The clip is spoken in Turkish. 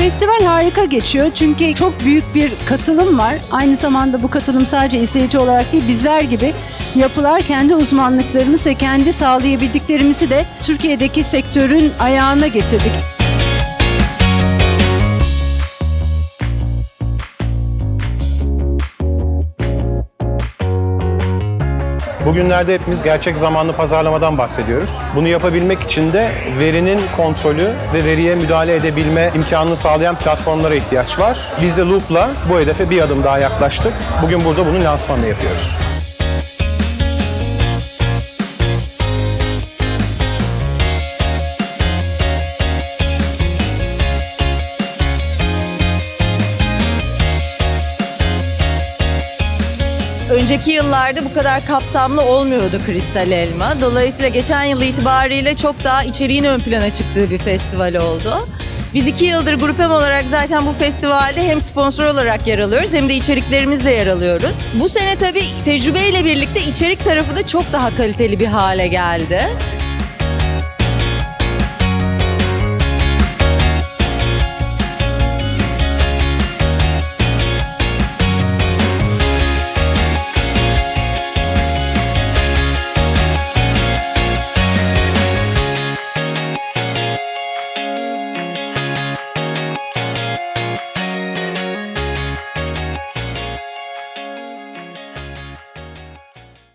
Festival harika geçiyor çünkü çok büyük bir katılım var. Aynı zamanda bu katılım sadece izleyici olarak değil bizler gibi yapılar kendi uzmanlıklarımız ve kendi sağlayabildiklerimizi de Türkiye'deki sektörün ayağına getirdik. Bugünlerde hepimiz gerçek zamanlı pazarlamadan bahsediyoruz. Bunu yapabilmek için de verinin kontrolü ve veriye müdahale edebilme imkanını sağlayan platformlara ihtiyaç var. Biz de Loop'la bu hedefe bir adım daha yaklaştık. Bugün burada bunun lansmanını yapıyoruz. Önceki yıllarda bu kadar kapsamlı olmuyordu Kristal Elma. Dolayısıyla geçen yıl itibariyle çok daha içeriğin ön plana çıktığı bir festival oldu. Biz iki yıldır Grupem olarak zaten bu festivalde hem sponsor olarak yer alıyoruz hem de içeriklerimizle yer alıyoruz. Bu sene tabii tecrübeyle birlikte içerik tarafı da çok daha kaliteli bir hale geldi.